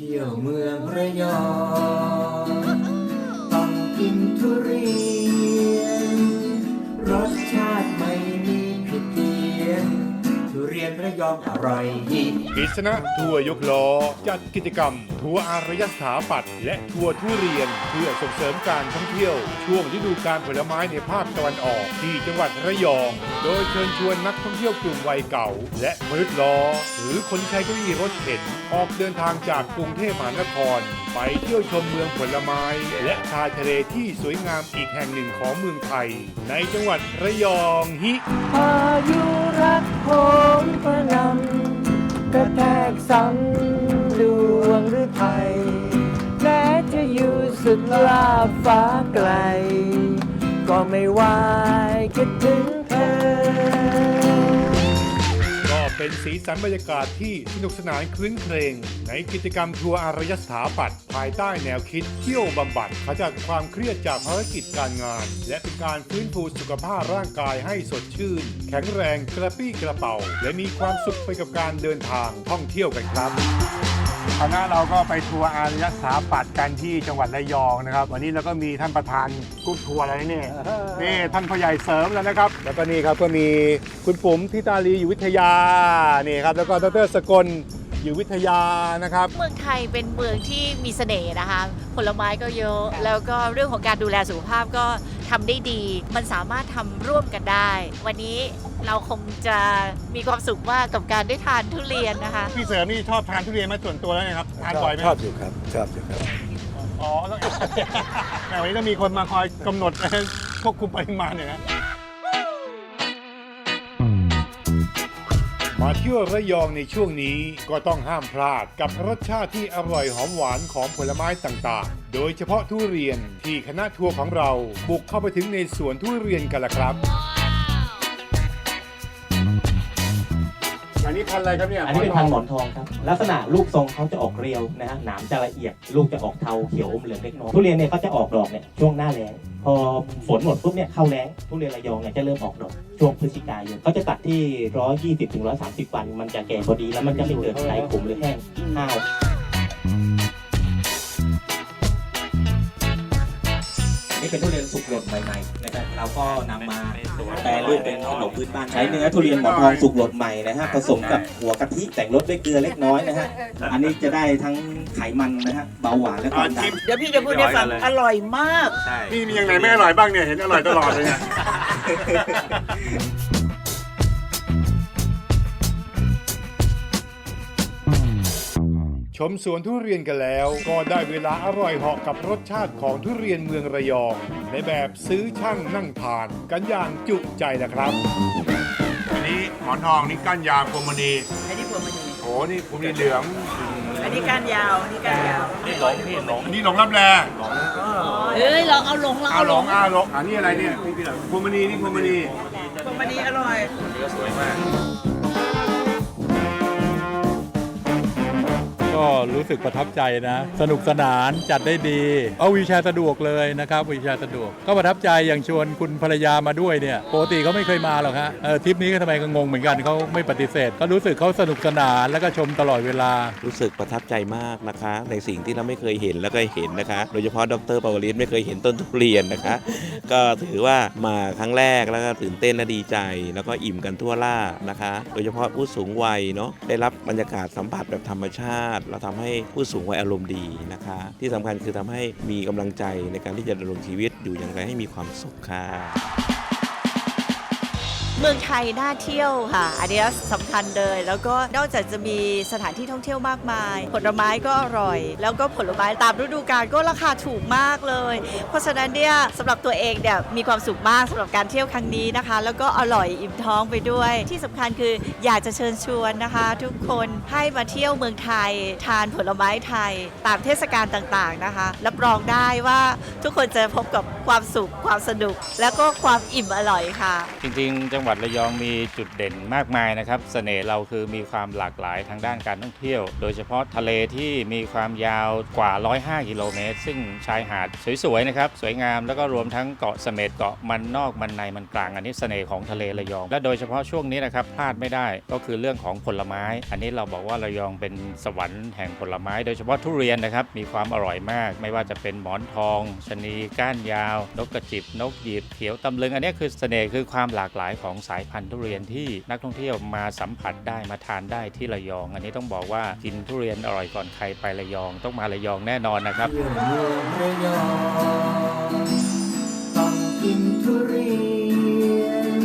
ที่ยวเมืองระยองต้อง ทุเรียนระยองอร่อยยิ่งกิษณะทัวร์ยกล้อ จัดกิจกรรม ทัวร์อารยสถาปัตย์และทัวร์ทุเรียน เพื่อส่งเสริมการท่องเที่ยว ช่วงฤดูการผลไม้ในภาคตะวันออกที่จังหวัดระยอง โดยเชิญชวนนักท่องเที่ยวกลุ่มวัยเก่า และมนุษย์ล้อ หรือคนใช้เก้าอี้รถเข็นออกเดินทางจากกรุงเทพมหานคร ไปเที่ยวชมเมืองผลไม้ และชายทะเลที่สวยงามอีกแห่งหนึ่งของเมืองไทย ในจังหวัดระยองฮิพายุรักโหมพระนำกระแทกซ้ำดวงหรือไทยแม้จะอยู่สุดลาฟ้าไกล ก็ไม่ว่า เป็นสีสันบรรยากาศที่สนุกสนานคลื้นเครงในกิจกรรมทัวร์อารยสถาปัตย์ภายใต้แนวคิดเที่ยวบำบัดขจัดความเครียดจากภารกิจการงาน และเป็นการฟื้นฟูสุขภาพร่างกายให้สดชื่น แข็งแรงกระปี้กระเป๋า และมีความสุขไปกับการเดินทางท่องเที่ยวกันครับ คณะเราก็ไปทัวร์อารยสถาปัตย์กันที่จังหวัดระยองนะครับ วันนี้เราก็มีท่านประธานกรุ๊ปทัวร์อะไรนี่นี่ท่านพ่อใหญ่เสริมแล้วนะครับ แล้วก็นี่ครับก็มีคุณปุ๋มทิตาลีอยู่วิทยานี่ครับแล้วก็ดรสกลอยู่วิทยานะครับ เมืองไทยเป็นเมืองที่มีเสน่ห์นะคะ ผลไม้ก็เยอะ แล้วก็เรื่องของการดูแลสุขภาพก็ทำได้ดี มันสามารถทำร่วมกันได้ วันนี้ เราคงจะมีความสุขมากกับการได้ทานทุเรียนนะคะ พี่เสริมนี่ชอบทานทุเรียนมาส่วนตัวแล้วนะครับ ทานบ่อยไหมชอบอยู่ครับชอบอยู่ครับ อ๋อต้อง แต่วันนี้ต้องมีคนมาคอยกำหนด ควบคุมปริมาณเนี่ยนะ มาเที่ยวระยองในช่วงนี้ก็ต้องห้ามพลาดกับรสชาติที่อร่อยหอมหวานของผลไม้ต่างๆ โดยเฉพาะทุเรียนที่คณะทัวร์ของเราบุกเข้าไปถึงในสวนทุเรียนกันละครับ นี้พันอะไรครับเนี่ยอันนี้เป็นพันธุ์หมอนทองครับ ลักษณะลูกทรงเขาจะออกเรียวนะฮะหนามจะละเอียด ลูกจะออกเทาเขียวอมเหลืองเล็กน้อยทุเรียนเนี่ยเขาจะออกดอกเนี่ยช่วงหน้าแล้งพอฝนหมดปุ๊บเนี่ยเข้าแล้งทุเรียนระยองเนี่ยจะเริ่มออกดอกช่วงพฤศจิกายนเขาจะตัดที่ 120ถึง130 วัน มันจะแก่พอดีแล้วมันจะไม่เกิดไหลขมหรือแห้งห้าว นี่เป็นทุเรียนสุกหล่นใหม่ๆนะครับเราก็นำมาแปรรูปเป็นขนมพื้นบ้านใช้เนื้อทุเรียนหมอนทองสุกหล่นใหม่นะฮะผสมกับหัวกะทิแต่งรสด้วยเกลือเล็กน้อยนะฮะอันนี้จะได้ทั้งไขมันนะฮะเบาหวานและความดันเดี๋ยวพี่จะพูดให้ฟังอร่อยมากนี่มีอย่างไหนไม่อร่อยบ้างเนี่ย เห็นอร่อยตลอดเลยเนี่ย ชมสวนทุเรียนกันแล้ว ก็ได้เวลาอร่อยเหาะกับรสชาติของทุเรียนเมืองระยอง ในแบบซื้อช่างนั่งทาน กันอย่างจุใจนะครับ อันนี้หมอนทองนี่ก้านยาวพวงมณีอันนี้พวงมณีโอ้นี่พวงมณีเหลืองอันนี้ก้านยาว อันนี้ก้านยาว นี่หลงนี่หลงนี่หลงรับแลเอ้ยเราเอาหลงเราเอาหลงอาหลงอันนี้อะไรเนี่ยพวงมณีนี่พวงมณีพวงมณีอร่อยก็็รู้สึกประทับใจนะ สนุกสนานจัดได้ดี เอาวีแชร์สะดวกเลยนะครับวีแชร์สะดวก ก็ประทับใจอย่างชวนคุณภรรยามาด้วยเนี่ยปกติเขาไม่เคยมาหรอกฮะเออทริปนี้ก็ทำไมก็งงเหมือนกันเขาไม่ปฏิเสธ ก็รู้สึกเขาสนุกสนานแล้วก็ชมตลอดเวลา รู้สึกประทับใจมากนะคะ ในสิ่งที่เราไม่เคยเห็นแล้วก็เห็นนะคะ โดยเฉพาะดรปาวลินไม่เคยเห็นต้นทุเรียนนะคะ ก็ถือว่ามาครั้งแรกแล้วก็ตื่นเต้นและดีใจ แล้วก็อิ่มกันทั่วล่านะคะ โดยเฉพาะผู้สูงวัยเนาะได้รับบรรยากาศสัมผัสแบบธรรมชาติเราทำให้ผู้สูงวัยอารมณ์ดีนะคะ ที่สำคัญคือทำให้มีกำลังใจในการที่จะดำรงชีวิตอยู่อย่างไรให้มีความสุขค่ะ เมืองไทยน่าเที่ยวค่ะ อันนี้สำคัญเลย แล้วก็นอกจากจะมีสถานที่ท่องเที่ยวมากมาย ผลไม้ก็อร่อย แล้วก็ผลไม้ตามฤดูกาลก็ราคาถูกมากเลย เพราะฉะนั้นเนี่ยสำหรับตัวเองเนี่ยมีความสุขมากสำหรับการเที่ยวครั้งนี้นะคะ แล้วก็อร่อยอิ่มท้องไปด้วย ที่สำคัญคืออยากจะเชิญชวนนะคะ ทุกคนให้มาเที่ยวเมืองไทย ทานผลไม้ไทย ตามเทศกาลต่างๆนะคะรับรองได้ว่าทุกคนจะพบกับความสุขความสนุก แล้วก็ความอิ่มอร่อยค่ะ จริงๆจังหวัดวัดระยองมีจุดเด่นมากมายนะครับเสน่ห์เราคือมีความหลากหลายทางด้านการท่องเที่ยว โดยเฉพาะทะเลที่มีความยาวกว่า 105 กิโลเมตร ซึ่งชายหาดสวยๆนะครับสวยงามแล้วก็รวมทั้งเกาะเสม็ดเกาะมันนอกมันในมันกลางอันนี้เสน่ห์ของทะเลระยอง และโดยเฉพาะช่วงนี้นะครับพลาดไม่ได้ก็คือเรื่องของผลไม้ อันนี้เราบอกว่าระยองเป็นสวรรค์แห่งผลไม้ โดยเฉพาะทุเรียนนะครับมีความอร่อยมาก ไม่ว่าจะเป็นหมอนทองชะนีก้านยาว นกกระจิบนกหยิบเขียวตำลึงอันนี้คือเสน่ห์คือความหลากหลายของสายพันธุ์ทุเรียนที่นักท่องเที่ยวมาสัมผัสได้มาทานได้ที่ระยอง อันนี้ต้องบอกว่ากินทุเรียนอร่อยก่อนใครไประยอง ต้องมาระยองแน่นอนนะครับเรื่องเมืองระยองต้องกินทุเรียน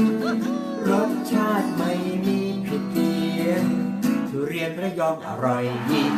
รสชาติไม่มีผิดเพี้ยนทุเรียนระยองอร่อยยิ่ง